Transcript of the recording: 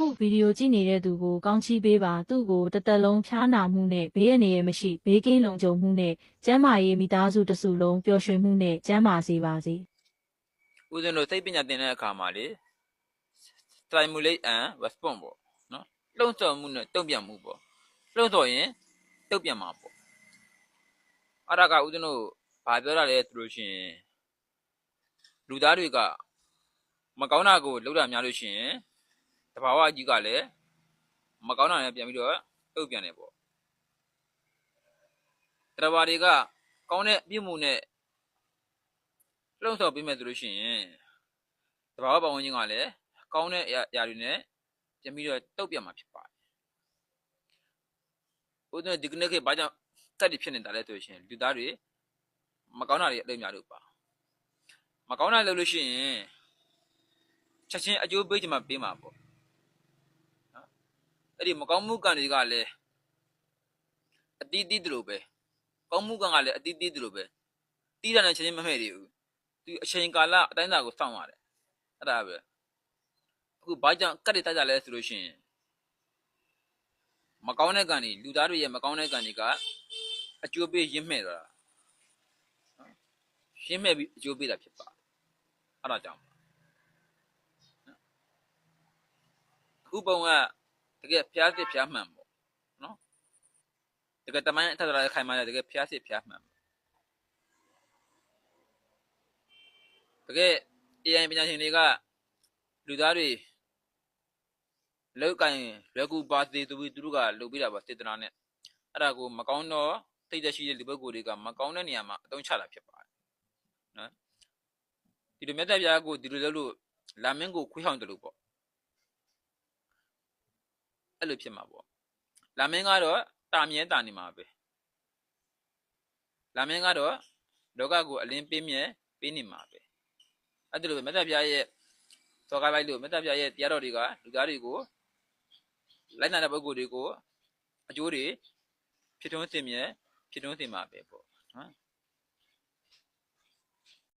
အခုဗီဒီယိုကြည့်နေတဲ့သူကိုကောင်းချီးပေးပါသူ့ကိုတစ်သက်လုံးဖျားနာမှုနဲ့ဘေးအနေရမရှိဘေးကင်းလုံခြုံမှုနဲ့ကျန်းမာရေးမိသားစုတစ်စုလုံးပျော်ရွှင်မှုနဲ့ကျန်းမာစေပါစေဦးဇင်းတို့စိတ်ပညာသင်တဲ့အခါမှာလေ stimulate and response ပေါ့နော်လှုံ့ဆော်မှုနဲ့တုံ့ပြန်မှုပေါ့လှုံ့ဆော်ရင်တုံ့ပြန်မှာပေါ့အဲ့ဒါကဦးဇင်းတို့ဘာပြောတာလဲဆိုလို့ရှိရင်လူသားတွေကမကောင်းတာကိုလုပ်တာများလို့ရှိရင်တ ဘာဝကြီးကလည်းမကောင်းတာနဲ့ပြန်ပြီးတော့တုံ့ပြန်တယ်ပေါ့တဘာတွေကကောင်းတဲ့အပြုမှုနဲ့လှုံ့ဆော်ပေးမယ်ဆိုလို့ရှိရင်တဘာဝပတ်ဝန်းကျင်ကလည်းကောင်းတဲ့အရာအရာတွေနဲ့ပြန်ပြီးတော့တုံ့ပြန်မှာဖြစ်ပါတယ်။ဦးဇင်းဒီကနေ့ခေတ်ဘာကြောင့်ကတ်တွေဖြစ်နေတာလဲဆိုလို့ရှိရင်လူသားတွေမကောင်းတာတွေအလုပ်များလို့ပါ။မကောင်းတာလုပ်လို့ရှိရင်ချက်ချင်းအကျိုးပေးချင်မှပေးမှာပေါ့။နော်။ အဲ့ဒီမကောင်းမှုကံတွေကလည်းအတီးတီးတူလို့ပဲ။ကောင်းမှုကံကလည်းအတီးတီးတူလို့ပဲ။တီးတာနဲ့ချက်ချင်းမမှဲ့သေးဘူး။သူအချိန်ကာလအတိုင်းအတာကိုစောင့်ရတယ်။အဲ့ဒါပဲ။အခုဘာကြောင့်ကတ်တွေတိုက်ကြလဲဆိုလို့ရှိရင်မကောင်းတဲ့ကံတွေလူသားတွေရဲ့မကောင်းတဲ့ကံတွေကအကျိုးပေးရင်းမဲ့သွားတာနော်ရင်းမဲ့ပြီးအကျိုးပေးတာဖြစ်ပါအဲ့ဒါကြောင့်ပါနော်အခုပုံက တကယ်ဖျားစစ်ဖျားမှန်ပေါ့နော်တကယ်တမိုင်းအထက်လာခိုင်မာတဲ့တကယ်ဖျားစစ်ဖျားမှန်တကယ် AI ပညာရှင်တွေကလူသားတွေလောက်ကင်လွယ်ကူပါစေသူပြီးသူတို့ကလုပ်ပေးတာပါစေတနာနဲ့အဲ့ဒါကိုမကောင်းတော့သိတဲ့ရှိတဲ့လူပုဂ္ဂိုလ်တွေကမကောင်းတဲ့နေရာမှာအသုံးချတာဖြစ်ပါတယ်နော်ဒီလိုမြတ်တဲ့ပြားကိုဒီလိုလုပ်လို့လာမင်းကိုခွေးဟောင်းတယ်လို့ပေါ့ အဲ့လိုဖြစ်မှာပေါ့လာမင်းကတော့တာမြဲတာနေမှာပဲလာမင်းကတော့လောကကိုအလင်းပေးမြဲပေးနေမှာပဲအဲ့ဒါလိုပဲမြတ်တဲ့ပြားရဲ့သောကပိုက်လို့မြတ်တဲ့ပြားရဲ့တရားတော်တွေကလူသားတွေကိုလိုက်နာတဲ့ပုဂ္ဂိုလ်တွေကိုအကျိုးတွေဖြစ်ထွန်းစင်မြဲဖြစ်ထွန်းစင်မှာပဲပေါ့နော်